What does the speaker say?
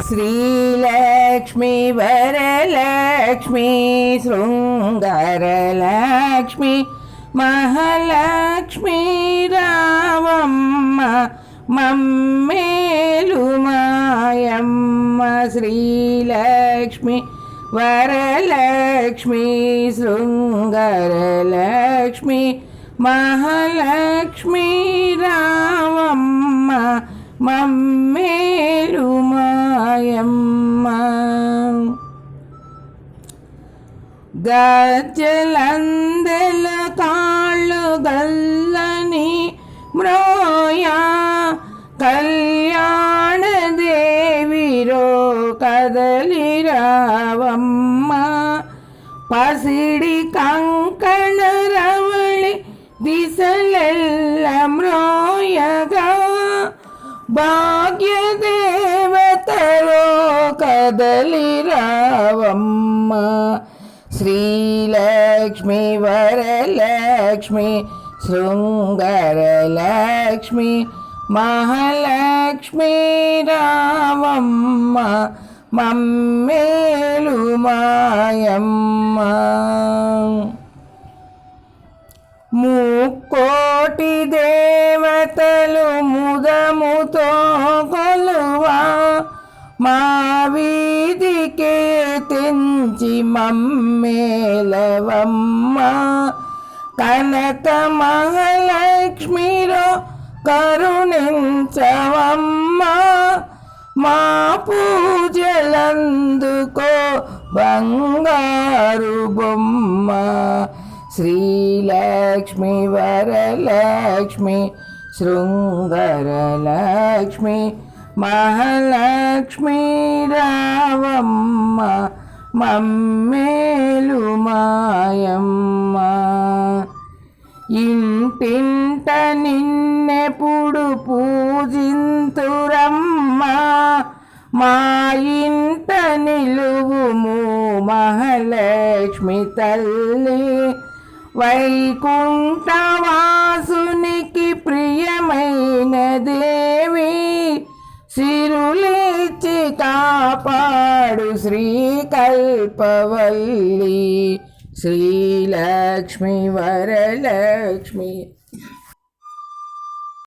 శ్రీలక్ష్మి వరలక్ష్మి శృంగారలక్ష్మి మహాలక్ష్మి రావమ్మ మమ్మేలు మాయమ్మ శ్రీలక్ష్మి వరలక్ష్మి శృంగారలక్ష్మి మహాలక్ష్మి రావమ్మ గజలందెల కాళ్ళు గల్లని మ్రోయా కళ్యాణ దేవిరో కదలి రావమ్మ. పసిడి కంకణ రవళి దిశలెల్ల మ్రోయగా. భాగ్యదేవతలో కదలి రావమ్మ. శ్రీలక్ష్మి వరలక్ష్మి శృంగరలక్ష్మి మహాలక్ష్మి రావమ్మ మమ్మేలు మాయమ్మ. ముక్కోటి దేవతలు ముదముతో కొలువా మా వీధికే తెంచి మమ్మేలవమ్మ కనక మహాలక్ష్మిలో కరుణించవమ్మ. మా పూజలందుకో బంగారు బొమ్మ. శ్రీలక్ష్మి వరలక్ష్మి శృంగరలక్ష్మి మహాలక్ష్మి రావమ్మ. మమ్మేలు మాయమ్మ. ఇంటింట నిన్నెప్పుడు పూజింతురమ్మ. మా ఇంట నిలువుము మహాలక్ష్మి తల్లి. వైకుంఠవాసునికి ప్రియమై నాడు శ్రీకల్పవల్లి. శ్రీలక్ష్మి వరలక్ష్మి